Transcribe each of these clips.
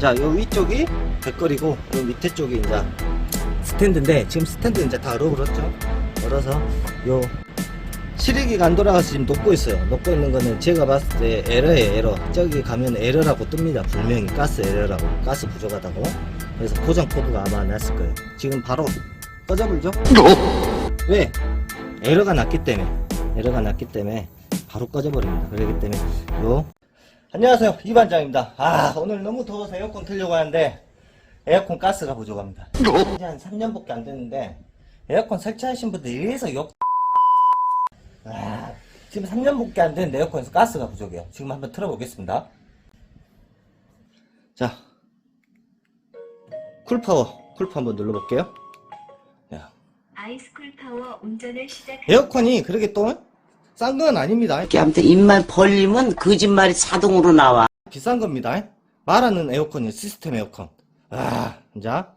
자, 요 위쪽이 백거리고, 요 밑에 쪽이 이제 스탠드인데, 지금 스탠드 이제 다 얼어버렸죠? 얼어서, 요, 실외기가 안 돌아가서 지금 녹고 있어요. 녹고 있는 거는 제가 봤을 때 에러예요, 에러. 저기 가면 에러라고 뜹니다. 분명히 가스 에러라고. 가스 부족하다고. 그래서 고장 코드가 아마 났을 거예요. 지금 바로 꺼져버리죠? 왜? 에러가 났기 때문에. 에러가 났기 때문에 바로 꺼져버립니다. 그렇기 때문에 요. 안녕하세요. 이반장입니다. 아, 오늘 너무 더워서 에어컨 틀려고 하는데 에어컨 가스가 부족합니다. 이제 한 3년밖에 안 됐는데 에어컨 설치하신 분들 이래서 욕 아, 지금 3년밖에 안된 에어컨에서 가스가 부족해요. 지금 한번 틀어보겠습니다. 자, 쿨파워, 쿨파 한번 눌러볼게요. 야, 아이스쿨 파워 운전을 시작. 에어컨이 그렇게 또 싼 건 아닙니다. 이렇게 아무튼 입만 벌리면 거짓말이 자동으로 나와. 비싼 겁니다. 말하는 에어컨이 시스템 에어컨. 아, 자,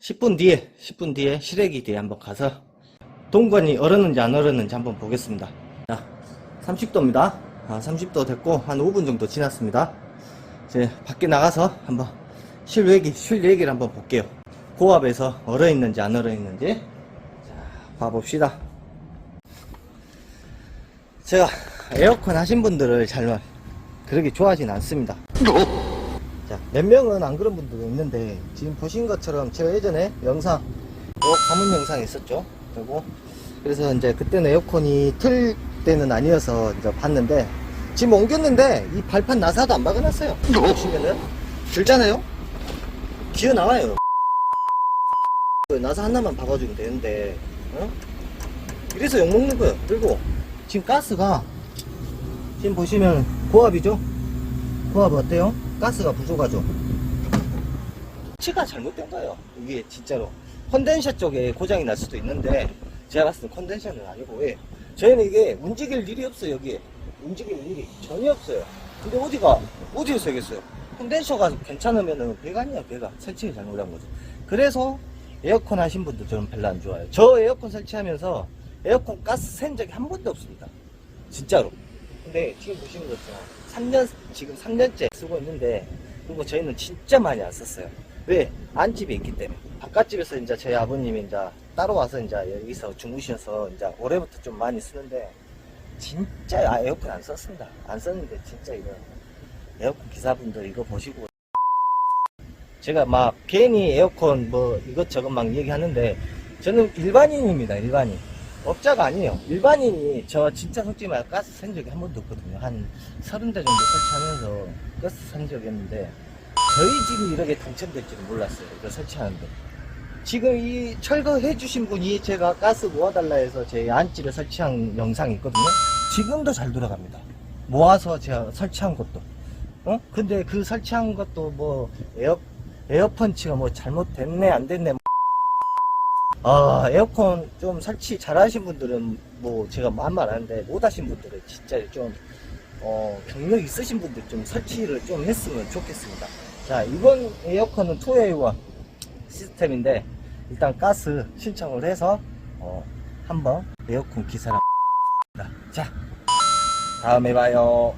10분 뒤에, 10분 뒤에 실외기 뒤에 한번 가서 동관이 얼었는지 안 얼었는지 한번 보겠습니다. 자, 30도입니다. 아, 30도 됐고 한 5분 정도 지났습니다. 이제 밖에 나가서 한번 실외기, 실외기를 한번 볼게요. 고압에서 얼어 있는지 안 얼어 있는지 자, 봐봅시다. 제가 에어컨 하신 분들을 잘 그렇게 좋아하진 않습니다. 자, 몇 명은 안 그런 분들도 있는데 지금 보신 것처럼 제가 예전에 영상 요 가문 영상 있었죠. 그리고 그래서 이제 그때는 에어컨이 틀 때는 아니어서 이제 봤는데 지금 옮겼는데 이 발판 나사도 안 박아놨어요. 보시면은 들잖아요. 기어 나와요. 그 나사 하나만 박아주면 되는데 어? 이래서 욕먹는 거예요. 그리고 지금 가스가 지금 보시면 고압이죠? 고압 어때요? 가스가 부족하죠? 치가 잘못된 거예요. 이게 진짜로. 컨덴서 쪽에 고장이 날 수도 있는데 제가 봤을 때 컨덴서는 아니고 왜? 저희는 이게 움직일 일이 없어요 여기에. 움직일 일이 전혀 없어요. 근데 어디가 어디에서 되겠어요? 컨덴서가 괜찮으면은 배관이야 배가 설치를 잘못한 거죠. 그래서 에어컨 하신 분들 저는 별로 안 좋아요. 저 에어컨 설치하면서 에어컨 가스 샌 적이 한 번도 없습니다. 진짜로. 근데 지금 보시는 것처럼 3년, 지금 3년째 쓰고 있는데, 그리고 저희는 진짜 많이 안 썼어요. 왜? 안집에 있기 때문에. 바깥집에서 이제 저희 아버님이 이제 따로 와서 이제 여기서 주무셔서 이제 올해부터 좀 많이 쓰는데, 진짜 아, 에어컨 안 썼습니다. 안 썼는데 진짜 이거 에어컨 기사분들 이거 보시고 제가 막 괜히 에어컨 뭐 이것저것 막 얘기하는데 저는 일반인입니다. 일반인. 업자가 아니에요. 일반인이 저 진짜 솔직히 말 가스 산 적이 한 번도 없거든요. 한 서른 대 정도 설치하면서 가스 산 적이 있는데 저희 집이 이렇게 당첨될 줄은 몰랐어요. 이거 설치하는데. 지금 이 철거해 주신 분이 제가 가스 모아달라 해서 제 안집에 설치한 영상이 있거든요. 지금도 잘 돌아갑니다. 모아서 제가 설치한 것도. 어? 근데 그 설치한 것도 뭐 에어 에어펀치가 뭐 잘못됐네 안 됐네 아 에어컨 좀 설치 잘 하신 분들은 뭐 제가 만말 하는데 못 하신 분들은 진짜 좀 어, 경력 있으신 분들 좀 설치를 좀 했으면 좋겠습니다. 자 이번 에어컨은 2A1 시스템인데 일단 가스 신청을 해서 어, 한번 에어컨 기사랑 자 다음에 봐요